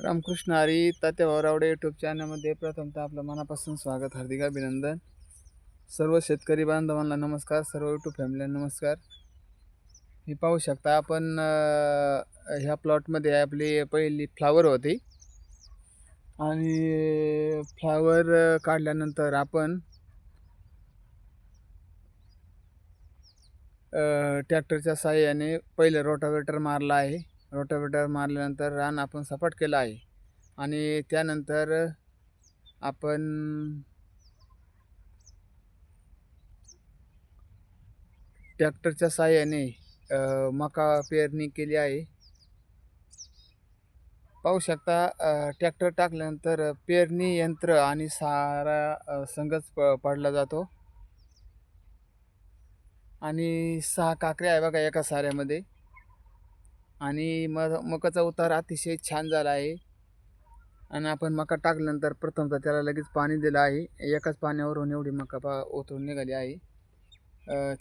Ramakrishna Hari Tatya Bhauravde YouTube चॅनलमध्ये प्रथमतः आपलं मनापासून स्वागत हार्दिक अभिनंदन. सर्व शेतकरी बांधवांना नमस्कार सर्व यूट्यूब फॅमिलीला नमस्कार. हे पाहू शकता आपण ह्या प्लॉटमध्ये आपली पहिली फ्लावर होती. आणि फ्लावर काढल्यानंतर आपण ट्रॅक्टरच्या साह्याने पहिलं रोटावेटर मारला आहे. रोटावेटर मारल्यानंतर रान आपण सपाट केलं आहे. आणि त्यानंतर आपण ट्रॅक्टरच्या साहाय्याने मका पेरणी केली आहे. पाहू शकता ट्रॅक्टर टाकल्यानंतर पेरणी यंत्र आणि सारा संघच संगच प पडला जातो. आणि सहा काकऱ्या आहे बघा एका साऱ्यामध्ये. आणि मग मकाचा उतार अतिशय छान झाला आहे. आणि आपण मका टाकल्यानंतर प्रथमतः त्याला लगेच पाणी दिलं आहे. एकाच पाण्यावरून एवढी मका पा ओतून निघाली आहे.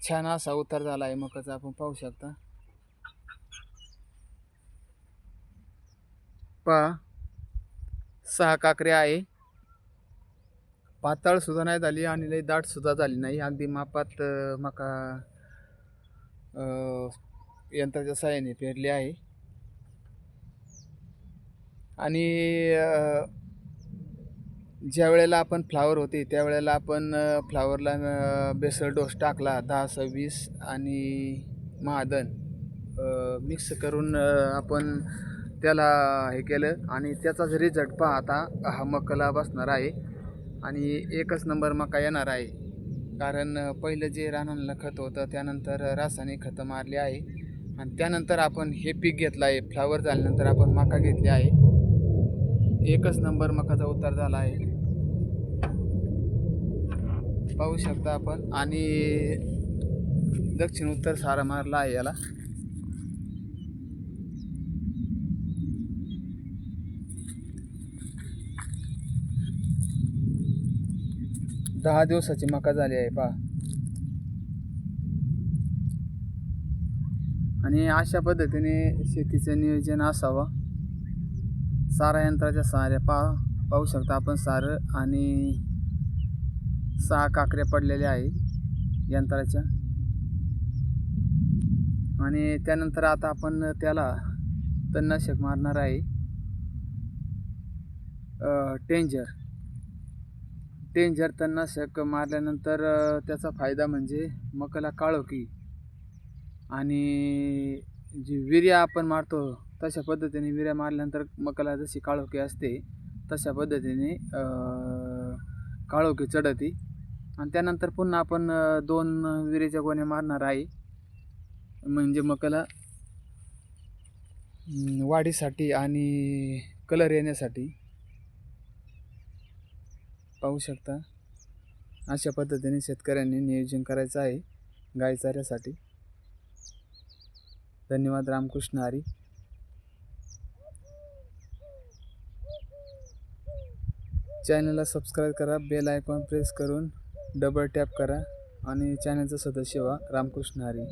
छान असा उतार झाला आहे मकाचा. आपण पाहू शकता. पहा सहा काकऱ्या आहे. पातळसुद्धा नाही झाली आणि लई दाटसुद्धा झाली नाही. अगदी मापात मका यंत्राच्या साहाय्याने पेरले आहे. आणि ज्या वेळेला आपण फ्लावर होते त्यावेळेला आपण फ्लावरला बेसल डोस टाकला दहा सव्वीस आणि महादन मिक्स करून आपण त्याला हे केलं. आणि त्याचाच रिझल्ट पाहता आता हा मकाला बसणार आहे. आणि एकच नंबर मका येणार आहे. कारण पहिलं जे रानाला खत होतं त्यानंतर रासायनिक खतं मारली आहे. आणि त्यानंतर आपण हे पीक घेतलं आहे फ्लावर झाल्यानंतर आपण मका घेतली आहे. एकच नंबर मकाचा उतार झाला आहे. पाहू शकता आपण. आणि दक्षिण उत्तर सारा मारला आहे याला. दहा दिवसाची मका झाली आहे पहा. आणि अशा पद्धतीने शेतीचं नियोजन असावं. सारा यंत्राच्या साऱ्या पा पाहू शकता आपण सारं आणि सहा काकऱ्या पडलेल्या आहे यंत्राच्या. आणि त्यानंतर आता आपण त्याला तणनाशक मारणार आहे. टेंजर. टेंजर तणनाशक मारल्यानंतर त्याचा फायदा म्हणजे मकाला काळोखी. आणि जी विर्या आपण मारतो तशा पद्धतीने विर्या मारल्यानंतर मकाला जशी काळोखी असते तशा पद्धतीने काळोखी चढती. आणि त्यानंतर पुन्हा आपण दोन विरेच्या गोण्या मारणार आहे. म्हणजे मकाला वाढीसाठी आणि कलर येण्यासाठी. पाहू शकता. अशा पद्धतीने शेतकऱ्यांनी नियोजन करायचं आहे गाय चाऱ्यासाठी धन्यवाद रामकृष्ण हरी. चॅनलला सबस्क्राईब करा बेल आयकॉन प्रेस करून डबल टॅप करा आणि चॅनलचं सदस्य व्हा रामकृष्ण हरी.